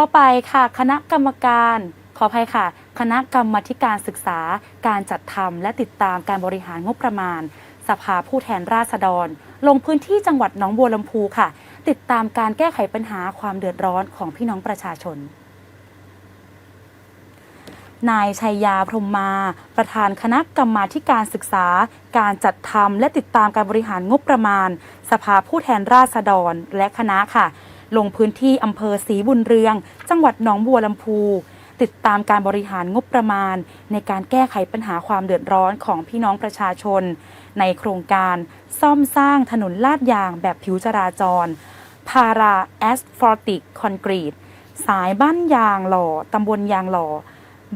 ต่อไปค่ะคณะกรรมการขออภัยค่ะ คณะกรรมธิการศึกษา การจัดทำและติดตามการบริหารงบประมาณ สภาผู้แทนราษฎร ลงพื้นที่จังหวัดหนองบัวลำพูค่ะ ติดตามการแก้ไขปัญหาความเดือดร้อนของพี่น้องประชาชน นายชัยยาพรมมา ประธานคณะกรรมาธิการศึกษา การจัดทำและติดตามการบริหารงบประมาณ สภาผู้แทนราษฎร และคณะค่ะ ลงพื้นที่อำเภอศรีบุญเรือง จังหวัดหนองบัวลำพู ติดตามการบริหารงบประมาณ ในการแก้ไขปัญหาความเดือดร้อนของพี่น้องประชาชน ในโครงการซ่อมสร้างถนนลาดยางแบบผิวจราจร พาราแอสฟอร์ติกคอนกรีตสายบ้านยางหล่อตำบลยางหล่อ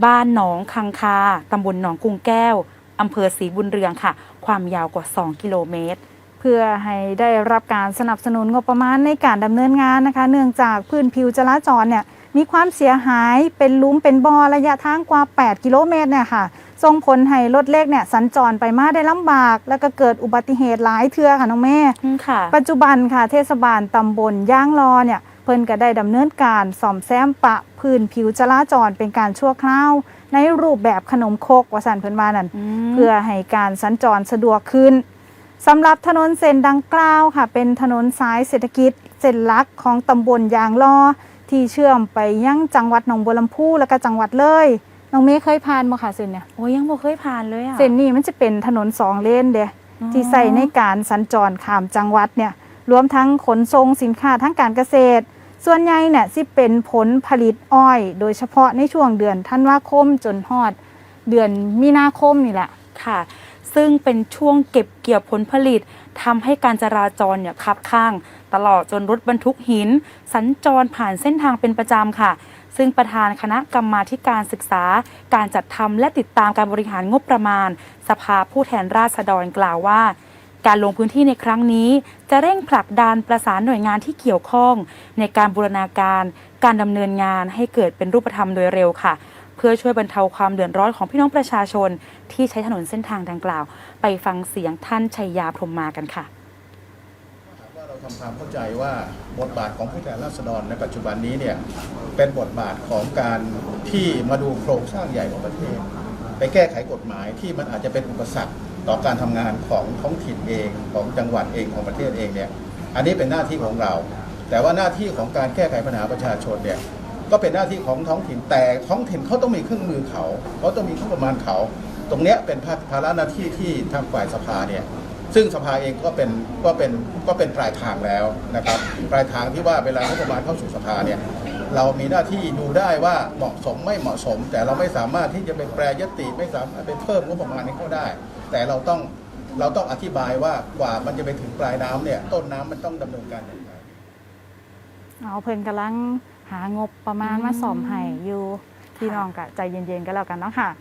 บ้านหนองคังคาตำบลหนองกุงแก้วอำเภอศรีบุญเรืองค่ะ ความยาวกว่า 2 กิโลเมตร เพื่อให้ได้รับการสนับสนุนงบประมาณในการดำเนินงานนะคะ เนื่องจากพื้นผิวจราจรเนี่ยมีความเสียหายเป็นหลุมเป็นบ่อระยะทางกว่า 8 กิโลเมตรเนี่ยค่ะส่งผลให้รถเล็กเนี่ยสัญจรไปมาได้ลำบาก แล้วก็เกิดอุบัติเหตุหลายเทื่อค่ะน้องเมย์อืมค่ะปัจจุบันค่ะเทศบาลตำบลย่างรอเนี่ยเพิ่นก็ได้ดำเนินการซ่อมแซมปะพื้นผิวจราจรเป็นการชั่วคราว ในรูปแบบขนมครกวสันเพิ่นว่านั่นเพื่อให้การสัญจรสะดวกขึ้น สำหรับถนนเส้นดังกล่าวค่ะ เป็นถนนสายเศรษฐกิจเส้นหลักของตำบลยางลอที่เชื่อมไปยังจังหวัดหนองบัวลำพูและก็จังหวัดเลยน้องเมย์เคยผ่านบ่ค่ะเส้นเนี่ยโอ้ยยังบ่เคยผ่านเลยอะเส้นนี้มันจะเป็นถนนสองเลนเด้อ๋อที่ใส่ในการสัญจรข้ามจังหวัดเนี่ยรวมทั้งขนส่งสินค้าทั้งการเกษตร ส่วนใหญ่เนี่ยสิเป็นผลผลิตอ้อย โดยเฉพาะในช่วงเดือนธันวาคมจนฮอด เดือนมีนาคมนี่แหละค่ะ ซึ่งเป็นช่วงเก็บเกี่ยวผลผลิตทำให้การจราจรเนี่ยคับข้าง ตลอดจนรถบรรทุกหิน สัญจรผ่านเส้นทางเป็นประจำค่ะ ซึ่งประธานคณะกรรมาการศึกษา การจัดทำและติดตามการบริหารงบประมาณ สภาผู้แทนราษฎรกล่าวว่าการลงพื้นที่ในครั้งนี้ จะเร่งผลักดันประสานหน่วยงานที่เกี่ยวข้อง ในการบูรณาการ การดำเนินงานให้เกิดเป็นรูปธรรมโดยเร็วค่ะ พื่อช่วยบรรเทาความเดือดร้อนของพี่น้องประชาชนที่ใช้ถนนเส้นทางดังกล่าว ไปฟังเสียงท่านชัยยาพรมมากันค่ะว่าเราทำความเข้าใจว่าบทบาทของผู้แทนราษฎรในปัจจุบันนี้เนี่ยเป็นบทบาทของการที่มาดูโครงสร้างใหญ่ของประเทศ ไปแก้ไขกฎหมายที่มันอาจจะเป็นอุปสรรคต่อการทำงานของท้องถิ่นเองของจังหวัดเองของประเทศเองเนี่ยอันนี้เป็นหน้าที่ของเรา แต่ว่าหน้าที่ของการแก้ไขปัญหาประชาชนเนี่ย ก็เป็นหน้าที่ของท้องถิ่นแต่ท้องถิ่นเขาต้องมีเครื่องมือเขาเขาต้องมีงบประมาณเขา ตรงเนี้ยเป็นภาระหน้าที่ที่ทางฝ่ายสภาเนี่ยซึ่งสภาเองก็เป็นก็เป็นก็เป็นปลายทางแล้วนะครับปลายทางที่ว่าเวลางบประมาณเข้าสู่สภาเนี่ยเรามีหน้าที่ดูได้ว่าเหมาะสมไม่เหมาะสม แต่เราไม่สามารถที่จะไปแปรยติไม่สามารถไปเพิ่มงบประมาณให้เขาได้ แต่เราต้องเราต้องอธิบายว่ากว่ามันจะไปถึงปลายน้ำเนี่ยต้นน้ำมันต้องดำเนินการอย่างไรเอาเพิ่นกำลัง หางบประมาณมาซ่อมให้อยู่พี่น้องก็ใจเย็นๆกันแล้วกันเนาะค่ะ